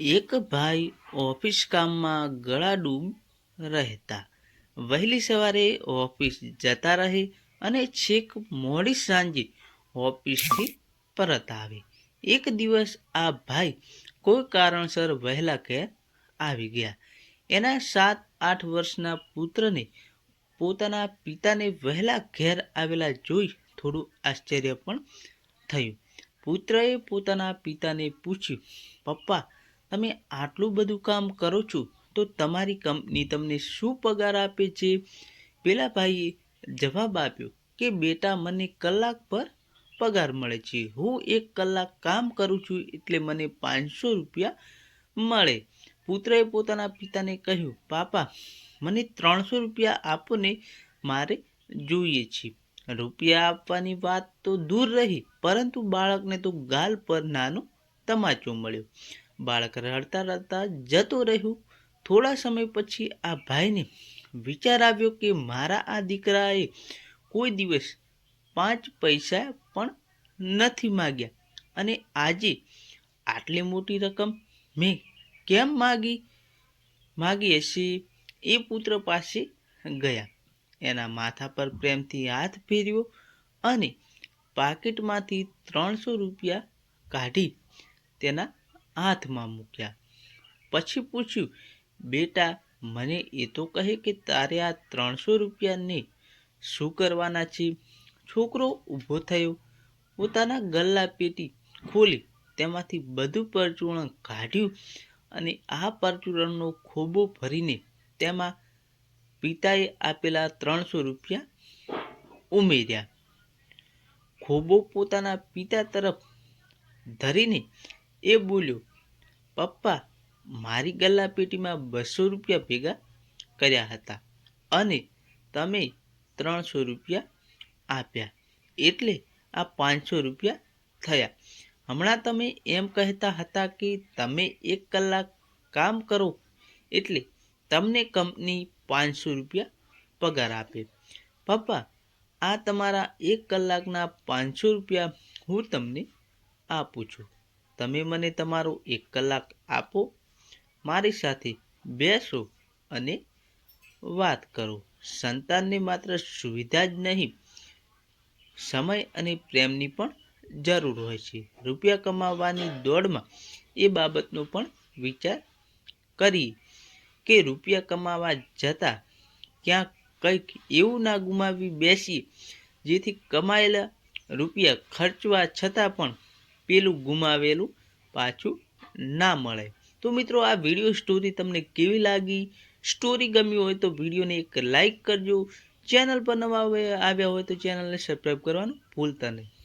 એક ભાઈ ઓફિસ કામમાં ગળાડૂબ રહેતા. વહેલી સવારે ઓફિસ જતા રહે અને છેક મોડી સાંજે ઓફિસથી પરત આવે. એક દિવસ આ ભાઈ કોઈ કારણસર વહેલા ઘેર આવી ગયા. એના સાત, આઠ વર્ષના પુત્રને પોતાના પિતાને વહેલા ઘેર આવેલા જોઈ થોડું આશ્ચર્ય પણ થયું. પુત્રએ પોતાના પિતાને પૂછ્યું, પપ્પા તમે આટલું બધું કામ કરો છો, તો તમારી કંપની તમને શું પગાર આપે છે? પેલા ભાઈએ જવાબ આપ્યો કે, બેટા, મને કલાક પર પગાર મળે છે. હું એક કલાક કામ કરું છું એટલે મને પાંચસો રૂપિયા મળે. પુત્રએ પોતાના પિતાને કહ્યું, પાપા, મને ત્રણસો રૂપિયા આપો ને, મારે જોઈએ છે. રૂપિયા આપવાની વાત તો દૂર રહી, પરંતુ બાળકને તો ગાલ પર નાનો તમાચો મળ્યો. બાળક રડતા રડતા જતો રહ્યું. થોડા સમય પછી આ ભાઈને વિચાર આવ્યો કે મારા આ દીકરાએ કોઈ દિવસ પાંચ પૈસા પણ નથી માગ્યા અને આજે આટલી મોટી રકમ મેં કેમ માગી? માગી હશે એ પુત્ર પાસે ગયા. એના માથા પર પ્રેમથી હાથ ફેર્યો અને પાકીટમાંથી ત્રણસો રૂપિયા કાઢી તેના હાથમાં મૂક્યા. પછી પૂછ્યું, બેટા, મને એ તો કહે કે તારે આ ત્રણસો રૂપિયાને શું કરવાના છે છોકરો ઊભો થયો, પોતાના ગલ્લા પેટી ખોલી, તેમાંથી બધું પરચૂરણ કાઢ્યું અને આ પરચૂરણનો ખોબો ભરીને તેમાં પિતાએ આપેલા ત્રણસો રૂપિયા ઉમેર્યા. ખોબો પોતાના પિતા તરફ ધરીને એ બોલ્યો પપ્પા મારી ગલ્લા પેટીમાં બસો રૂપિયા ભેગા કર્યા હતા અને તમે ત્રણસો રૂપિયા આપ્યા. એટલે આ પાંચસો રૂપિયા થયા. હમણાં તમે એમ કહેતા હતા કે તમે એક કલાક કામ કરો એટલે તમને કંપની પાંચસો રૂપિયા પગાર આપે. પપ્પા, આ તમારા એક કલાકના પાંચસો રૂપિયા હું તમને આપું છું. તમે મને તમારો એક કલાક આપો. મારી સાથે બેસો અને વાત કરો. સંતાનને માત્ર સુવિધા જ નહીં, સમય અને પ્રેમની પણ જરૂર હોય છે. રૂપિયા કમાવવાની દોડમાં એ બાબતનો પણ વિચાર કરી કે રૂપિયા કમાવા જતાં ક્યાંક કંઈક એવું ના ગુમાવી બેસીએ, જેથી કમાયેલા રૂપિયા ખર્ચવા છતાં પણ પેલું ગુમાવેલું પાછું ના મળે. તો મિત્રો, આ વીડિયો સ્ટોરી તમને કેવી લાગી? સ્ટોરી ગમી હોય તો વિડીયોને એક લાઇક કરજો. ચેનલ પર નવા આવ્યા હોય તો ચેનલને સબસ્ક્રાઈબ કરવાનું ભૂલતા નહીં.